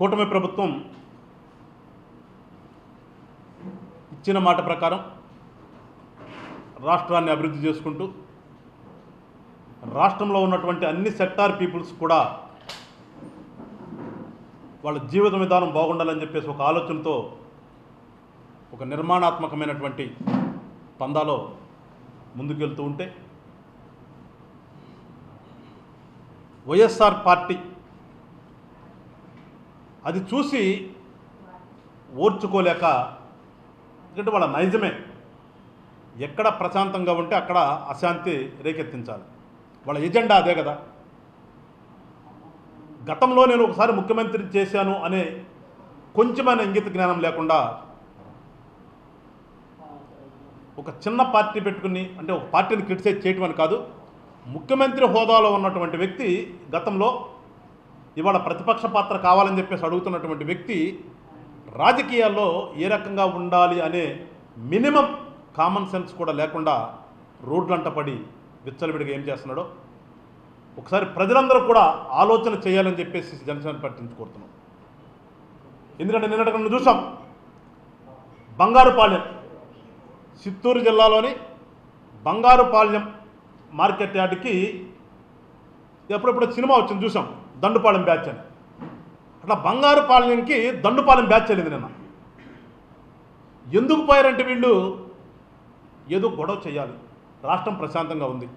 కూటమి ప్రభుత్వం ఇచ్చిన మాట ప్రకారం రాష్ట్రాన్ని అభివృద్ధి చేసుకుంటూ రాష్ట్రంలో ఉన్నటువంటి అన్ని సెక్టార్ పీపుల్స్ కూడా వాళ్ళ జీవిత విధానం బాగుండాలని చెప్పేసి ఒక ఆలోచనతో ఒక నిర్మాణాత్మకమైనటువంటి పందాలో ముందుకెళ్తూ ఉంటే వైఎస్ఆర్ పార్టీ అది చూసి ఓర్చుకోలేక ఎందుకంటే వాళ్ళ నైజమే. ఎక్కడ ప్రశాంతంగా ఉంటే అక్కడ అశాంతి రేకెత్తించాలి. వాళ్ళ ఎజెండా అదే కదా. గతంలో నేను ఒకసారి ముఖ్యమంత్రి చేశాను అనే కొంచెమైన ఇంగిత జ్ఞానం లేకుండా ఒక చిన్న పార్టీ పెట్టుకుని అంటే ఒక పార్టీని క్రిటిసైజ్ చేయటం అని కాదు ముఖ్యమంత్రి హోదాలో ఉన్నటువంటి వ్యక్తి గతంలో ఇవాళ ప్రతిపక్ష పాత్ర కావాలని చెప్పేసి అడుగుతున్నటువంటి వ్యక్తి రాజకీయాల్లో ఏ రకంగా ఉండాలి అనే మినిమం కామన్ సెన్స్ కూడా లేకుండా రోడ్లంట పడి విచ్చలవిడిగా ఏం చేస్తున్నాడో ఒకసారి ప్రజలందరూ కూడా ఆలోచన చేయాలని చెప్పేసి జనసేన పార్టీ కోరుతున్నాం. ఎందుకంటే నిన్నటి మనం చూసాం బంగారుపాళ్యం చిత్తూరు జిల్లాలోని బంగారుపాళ్యం మార్కెట్ యార్డ్కి ఎప్పుడెప్పుడు సినిమా వచ్చింది చూసాం. దండుపాలెం బ్యాచ్ అని. అట్లా బంగారుపాలెంకి దండుపాలెం బ్యాచ్ వెళ్ళింది నిన్న. ఎందుకు పోయారంటే వీళ్ళు? ఏదో గొడవ చేయాలి. రాష్ట్రం ప్రశాంతంగా ఉంది.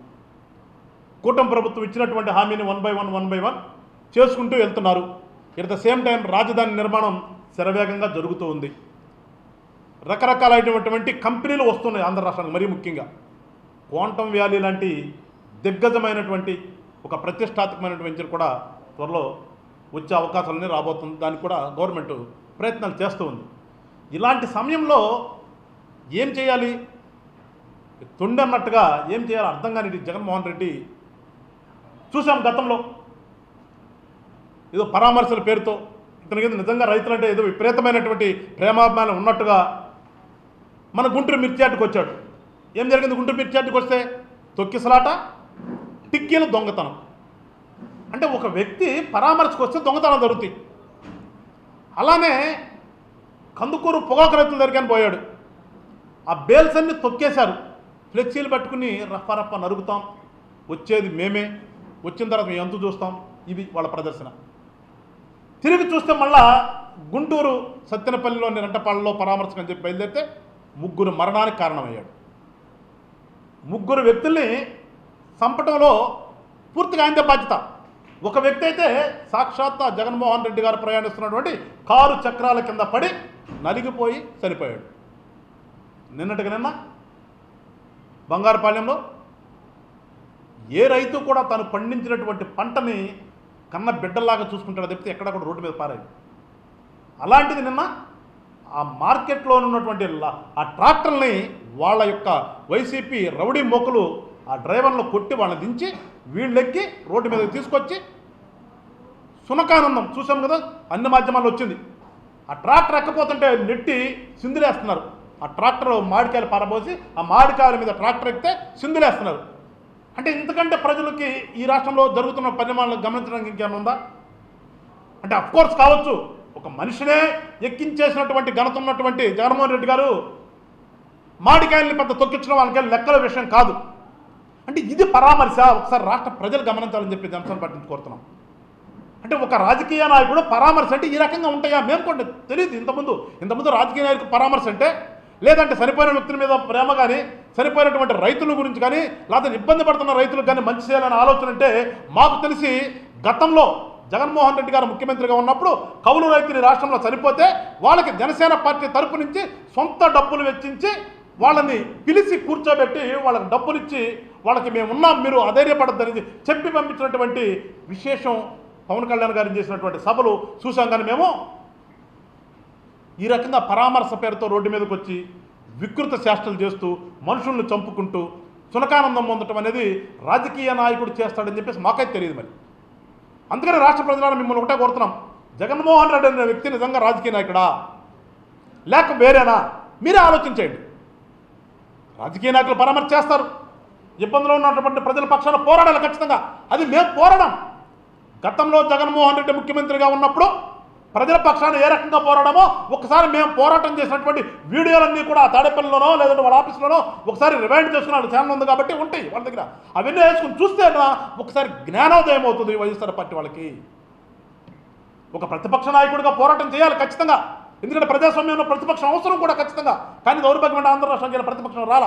కూటమి ప్రభుత్వం ఇచ్చినటువంటి హామీని one by one one by one చేసుకుంటూ వెళ్తున్నారు. ఎట్ ద సేమ్ టైం రాజధాని నిర్మాణం శరవేగంగా జరుగుతూ ఉంది. రకరకాలైనటువంటి కంపెనీలు వస్తున్నాయి ఆంధ్ర రాష్ట్రానికి మరీ ముఖ్యంగా. క్వాంటమ్ వ్యాలీ లాంటి దిగ్గజమైనటువంటి ఒక ప్రతిష్టాత్మకమైనటువంటి వెంచర్ కూడా త్వరలో వచ్చే అవకాశాలన్నీ రాబోతుంది. దానికి కూడా గవర్నమెంట్ ప్రయత్నాలు చేస్తూ ఉంది. ఇలాంటి సమయంలో ఏం చేయాలి? తుండన్నట్టుగా ఏం చేయాలో? అర్థం కాని జగన్మోహన్ రెడ్డి. చూసాం గతంలో. ఏదో పరామర్శల పేరుతో ఇతనికి నిజంగా రైతులంటే ఏదో విపరీతమైనటువంటి ప్రేమాభిమానం ఉన్నట్టుగా మన గుంటూరు మిర్చాటుకు వచ్చాడు. ఏం జరిగింది గుంటూరు మిర్చాటుకు వస్తే? తొక్కిసలాట టిక్కీల దొంగతనం. అంటే ఒక వ్యక్తి పరామర్శకు వస్తే దొంగతనం దొరుకుతాయి అలానే కందుకూరు పొగాకు రైతుల దగ్గరికి పోయాడు. ఆ బేల్స్ అన్ని తొక్కేశారు. ఫ్లెక్సీలు పట్టుకుని రఫ రఫా నరుగుతాం వచ్చేది మేమే. వచ్చిన తర్వాత మేము ఎంత చూస్తాం? ఇది వాళ్ళ ప్రదర్శన. తిరిగి చూస్తే మళ్ళా గుంటూరు సత్తెనపల్లిలోని రెంటపాళ్ళలో పరామర్శకం అని చెప్పి బయలుదేరితే ముగ్గురు మరణానికి కారణమయ్యాడు. ముగ్గురు వ్యక్తుల్ని చంపటంలో పూర్తిగా ఆయనదే బాధ్యత. ఒక వ్యక్తి అయితే సాక్షాత్ జగన్మోహన్ రెడ్డి గారు ప్రయాణిస్తున్నటువంటి కారు చక్రాల కింద పడి నలిగిపోయి చనిపోయాడు. నిన్నటికి నిన్న బంగారుపాలెంలో ఏ రైతు కూడా తను పండించినటువంటి పంటని కన్న బిడ్డల్లాగా చూసుకుంటాడు తప్పితే ఎక్కడ కూడా రోడ్డు మీద పారాయి అలాంటిది నిన్న ఆ మార్కెట్లో ఉన్నటువంటి ఆ ట్రాక్టర్ని వాళ్ళ యొక్క వైసీపీ రౌడీ మోకులు ఆ డ్రైవర్లు కొట్టి వాళ్ళని దించి వీళ్ళెక్కి రోడ్డు మీదకి తీసుకొచ్చి సునకానందం చూసాం కదా? అన్ని మాధ్యమాల్లో వచ్చింది. ఆ ట్రాక్టర్ ఎక్కపోతుంటే నెట్టి సిందులేస్తున్నారు. ఆ ట్రాక్టర్ మామిడికాయలు పారబోసి ఆ మామిడికాయల మీద ట్రాక్టర్ ఎక్కితే సిందులేస్తున్నారు. అంటే ఇంతకంటే ప్రజలకి ఈ రాష్ట్రంలో జరుగుతున్న పరిణామాలను గమనించడానికి ఇంకేమైనా ఉందా? అంటే కోర్స్ కావచ్చు. ఒక మనిషినే ఎక్కించేసినటువంటి ఘనత ఉన్నటువంటి జగన్మోహన్ రెడ్డి గారు మామిడికాయల్ని పెద్ద తొక్కించడం వాళ్ళకి లెక్కల విషయం కాదు. అంటే ఇది పరామర్శ. ఒకసారి రాష్ట్ర ప్రజలు గమనించాలని చెప్పి జనసేన పార్టీ కోరుతున్నాం. అంటే ఒక రాజకీయ నాయకుడు పరామర్శ అంటే ఈ రకంగా ఉంటాయా? మేము కూడా తెలియదు ఇంతకుముందు ఇంతకుముందు రాజకీయ నాయకుడు పరామర్శ అంటే లేదంటే చనిపోయిన వ్యక్తుల మీద ప్రేమ కానీ చనిపోయినటువంటి రైతుల గురించి కానీ లేకపోతే ఇబ్బంది పడుతున్న రైతులకు కానీ మంచి చేయాలనే ఆలోచన అంటే మాకు తెలిసి గతంలో జగన్మోహన్ రెడ్డి గారు ముఖ్యమంత్రిగా ఉన్నప్పుడు కౌలు రైతులు రాష్ట్రంలో చనిపోతే వాళ్ళకి జనసేన పార్టీ తరపు నుంచి సొంత డబ్బులు వెచ్చించి వాళ్ళని పిలిచి కూర్చోబెట్టి వాళ్ళకి డబ్బులిచ్చి వాళ్ళకి మేము ఉన్నాం మీరు అధైర్యపడద్దని చెప్పి పంపించినటువంటి విశేషం పవన్ కళ్యాణ్ గారు చేసినటువంటి సభలు చూసాం కానీ మేము ఈ రకంగా పరామర్శ పేరుతో రోడ్డు మీదకి వచ్చి వికృత చేష్టలు చేస్తూ మనుషుల్ని చంపుకుంటూ సునకానందం పొందటం అనేది రాజకీయ నాయకుడు చేస్తాడని చెప్పేసి మాకైతే తెలియదు మరి. అందుకని రాష్ట్ర ప్రజలను మిమ్మల్ని ఒకటే కోరుతున్నాం. జగన్మోహన్ రెడ్డి అనే వ్యక్తి నిజంగా రాజకీయ నాయకుడా? లేక వేరేనా? మీరే ఆలోచించండి రాజకీయ నాయకులు పరామర్శ చేస్తారు. ఇబ్బందులో ఉన్నటువంటి ప్రజల పక్షాన పోరాడాలి ఖచ్చితంగా. అది మేము పోరాడం గతంలో జగన్మోహన్ రెడ్డి ముఖ్యమంత్రిగా ఉన్నప్పుడు ప్రజల పక్షాన్ని ఏ రకంగా పోరాడమో ఒకసారి మేము పోరాటం చేసినటువంటి వీడియోలన్నీ కూడా ఆ తాడేపల్లిలోనో లేదంటే వాళ్ళ ఆఫీస్లోనో ఒకసారి రివైండ్ చేసుకున్న ఛానల్ ఉంది కాబట్టి ఉంటాయి వాళ్ళ దగ్గర. అవన్నీ వేసుకుని చూస్తే ఒకసారి జ్ఞానోదయం అవుతుంది వైఎస్ఆర్ పార్టీ వాళ్ళకి. ఒక ప్రతిపక్ష నాయకుడిగా పోరాటం చేయాలి ఖచ్చితంగా. ఎందుకంటే ప్రజాస్వామ్యంలో ప్రతిపక్షం అవసరం కూడా ఖచ్చితంగా. కానీ దౌర్భాగ్యమైన ఆంధ్ర రాష్ట్రం ప్రతిపక్షం రాలా?